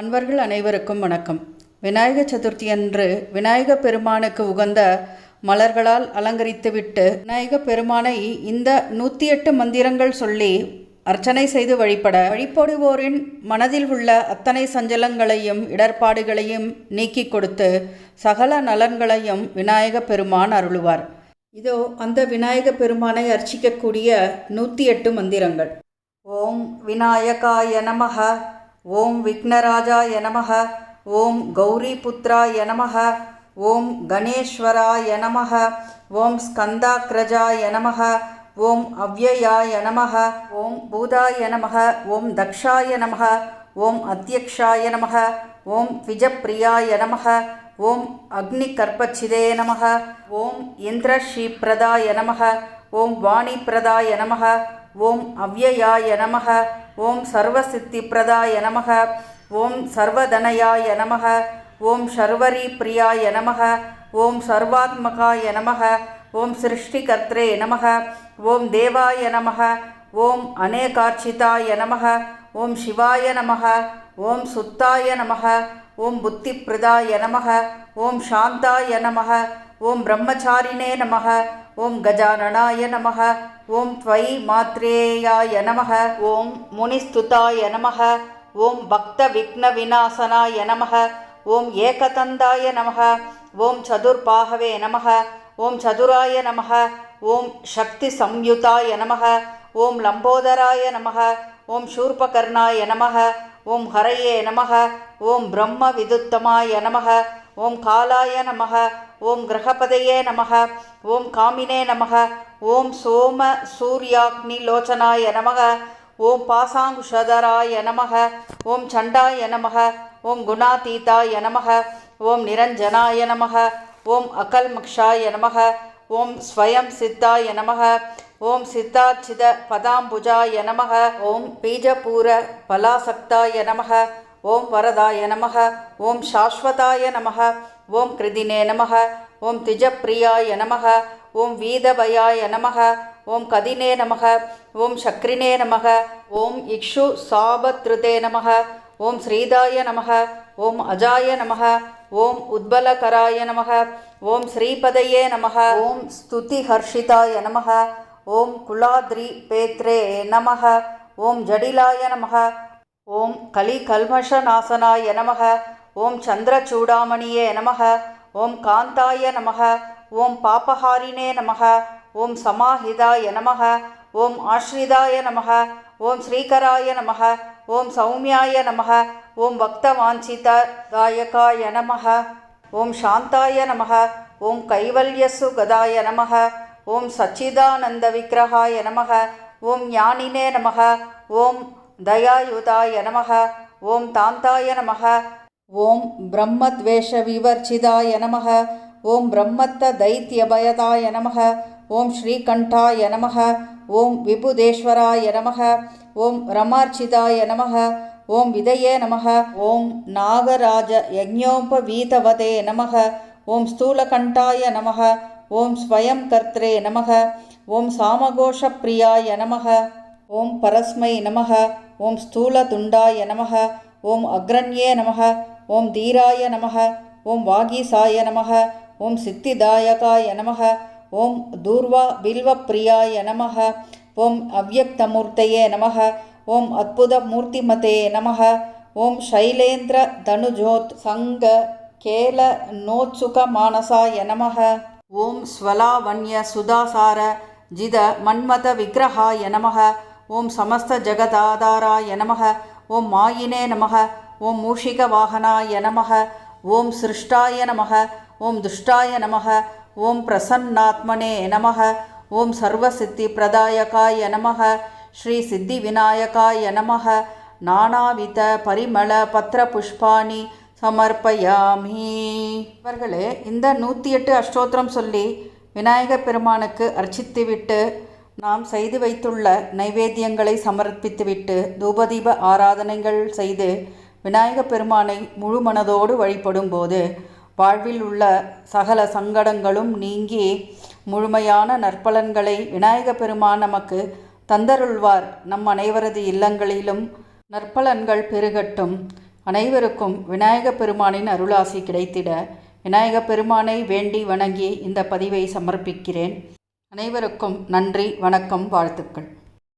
அன்பர்கள் அனைவருக்கும் வணக்கம். விநாயக சதுர்த்தி அன்று விநாயக பெருமானுக்கு உகந்த மலர்களால் அலங்கரித்துவிட்டு விநாயக பெருமானை இந்த நூற்றி எட்டு மந்திரங்கள் சொல்லி அர்ச்சனை செய்து வழிபட வழிபடுவோரின் மனதில் உள்ள அத்தனை சஞ்சலங்களையும் இடர்பாடுகளையும் நீக்கி கொடுத்து சகல நலன்களையும் விநாயக பெருமான் அருளுவார். இதோ அந்த விநாயக பெருமானை அர்ச்சிக்கக்கூடிய நூற்றி எட்டு மந்திரங்கள். ஓம் விநாயகாய நமக ஓம் விக்னராஜாய நமக ஓம் கௌரி கௌரிபுத்ராய நமக ஓம் கணேஸ்வராய நமக ஓம் ஸ்கந்தாக்ரஜாய நமக ஓம் அவ்யயாய நமக ஓம் பூதாய நமக ஓம் தக்ஷாய நமக ஓம் அத்தியக்ஷாய நமக ஓம் விஜப்பிரியாய நமக ஓம் அக்னிகர்ப்பச்சிதே நமக ஓம் இந்திரஸ்ரீப்ரதாய நமக ஓம் வாணிப்பிரதாய நமக ஓம் அவ்யயாய நமக ஓம் சர்வசித்தி பிரதாய நமக ஓம் சர்வதனயாய நமக ஓம் சர்வரி பிரியாய நமக ஓம் சர்வாத்மகாய நமக ஓம் சிருஷ்டிகர்த்தே நமக ஓம் தேவாய நமக ஓம் அநேகார்ச்சிதாய நமக ஓம் சிவாய நமக ஓம் சுத்தாய நமக ஓம் புத்திப்பிரதாய நமக ஓம் சாந்தாய நமக ஓம் பிரம்மச்சாரிணே நமக ஓம் கஜானனாய நமக ஓம் துவை மாத்ரேயாய நமக ஓம் முனிஸ்துதாய நமக ஓம் பக்த விக்ன விநாசனாய நமக ஓம் ஏகதந்தாய நமக ஓம் சதுர்பாகவே நமக ஓம் சதுராய நமக ஓம் சக்தி சம்யுதாய நமக ஓம் லம்போதராய நமக ஓம் சூர்பகர்ணாய நமக ஓம் ஹரையே நமக ஓம் பிரம்ம விதுத்தமாய நமக ஓம் காலாய நமக ஓம் கிரகபதையே நமக ஓம் காமினே நமக ஓம் சோம சூர்யாக்னி லோச்சனாய நமக ஓம் பாசாங்குஷதராய நமக ஓம் சண்டாய நமக ஓம் குணாதீதாய நமக ஓம் நிரஞ்சனாய நமக ஓம் அகல்மக்ஷாய நமக ஓம் ஸ்வயம் சித்தாய நமக ஓம் சித்தாச்சித பதாம்புஜாய நமக ஓம் பீஜபூர பலாசக்தாய நமக ஓம் வரதாய நமக ஓம் சாஸ்வதாய நமக ஓம் கிருதினே நமக ஓம் திஜப்பிரியாய நமக ஓம் வீதபயாய நமக ஓம் கதினே நமக ஓம் சக்ரினே நமக ஓம் இக்ஷு சாபத்ருதே நமக ஓம் ஸ்ரீதாய நமக ஓம் அஜாய நமக ஓம் உத்பலகராய நமக ஓம் ஸ்ரீபதையே நமக ஓம் ஸ்துதிஹர்ஷிதாய நமக ஓம் குலாத்ரி பேத்ரே நமக ஓம் ஜடிலாய நமக ஓம் கலிகல்மஷநாசனாய நமக ஓம் சந்திரச்சூடாமணியே நமக ஓம் காந்தாய நமக ஓம் பாபஹாரினே நமக ஓம் சமாஹிதாய நமக ஓம் ஆஸ்ரிதாய நமக ஓம் ஸ்ரீகராய நமக ஓம் சௌமியாய நமக ஓம் பக்தவாஞ்சிதாயகாய நமக ஓம் சாந்தாய நமக ஓம் கைவல்யசு கதாய நமக ஓம் சச்சிதானந்த விக்கிரகாய நமக ஓம் ஞானினே நமக ஓம் தயாயுதாய நமக ஓம் தாந்தாய நமக ஓம் பிரம்மத்வேஷ விவர்ச்சிதாய நமக ஓம் பிரம்மத்த தைத்தியபயதாய நமக ஓம் ஸ்ரீகண்டாய நமக ஓம் விபுதேஸ்வராய நமக ஓம் ரமார்ச்சிதாய நமக ஓம் விதையே நமக ஓம் நாகராஜ யஜ்ஞோபவீதவதே நமக ஓம் ஸ்தூலகண்டாய நமக ஓம் ஸ்வயம் கர்த்ரே நமக ஓம் சாமகோஷப்பிரியாய நமக ஓம் பரஸ்மை நமக ஓம் ஸ்தூலதுண்டாய நமக ஓம் அக்ரண்யே நமக ஓம் தீராய நமக ஓம் வாகீசாய நமக ஓம் சித்திதாயகாய நமக ஓம் தூர்வா பில்வப்பிரியாய நமக ஓம் அவ்யக்தமூர்த்தயே நமக ஓம் அற்புத அற்புதமூர்த்திமதே நமக ஓம் சைலேந்திர தனுஜோத் சங்க கேல நோத்சுக மானசாய நமக ஓம் ஸ்வலாவண்ய சுதாசார ஜித மன்மத விக்கிரகாய நமக ஓம் சமஸ்த ஜகதாதாராய நமக ஓம் மாயினே நமக ஓம் மூஷிக வாகனாய நமக ஓம் சிருஷ்டாய நமக ஓம் துஷ்டாய நமக ஓம் பிரசன்னாத்மனே நமக ஓம் சர்வசித்தி பிரதாயகாய நமக ஸ்ரீ சித்தி விநாயகாய நமக நானாவித பரிமள பத்திர புஷ்பாணி சமர்ப்பயாமி. இவர்களே இந்த நூற்றி எட்டு அஷ்டோத்திரம் சொல்லி விநாயக பெருமானுக்கு அர்ச்சித்துவிட்டு நாம் செய்து வைத்துள்ள நைவேத்தியங்களை சமர்ப்பித்துவிட்டு தூபதீப ஆராதனைகள் செய்து விநாயக பெருமானை முழு மனதோடு வழிபடும்போது வாழ்வில் உள்ள சகல சங்கடங்களும் நீங்கி முழுமையான நற்பலன்களை விநாயக பெருமான் நமக்கு தந்தருள்வார். நம் அனைவரது இல்லங்களிலும் நற்பலன்கள் பெருகட்டும். அனைவருக்கும் விநாயக பெருமானின் அருளாசி கிடைத்திட. விநாயகப் பெருமானை வேண்டி வணங்கி இந்த பதிவை சமர்ப்பிக்கிறேன். அனைவருக்கும் நன்றி வணக்கம் வாழ்த்துக்கள்.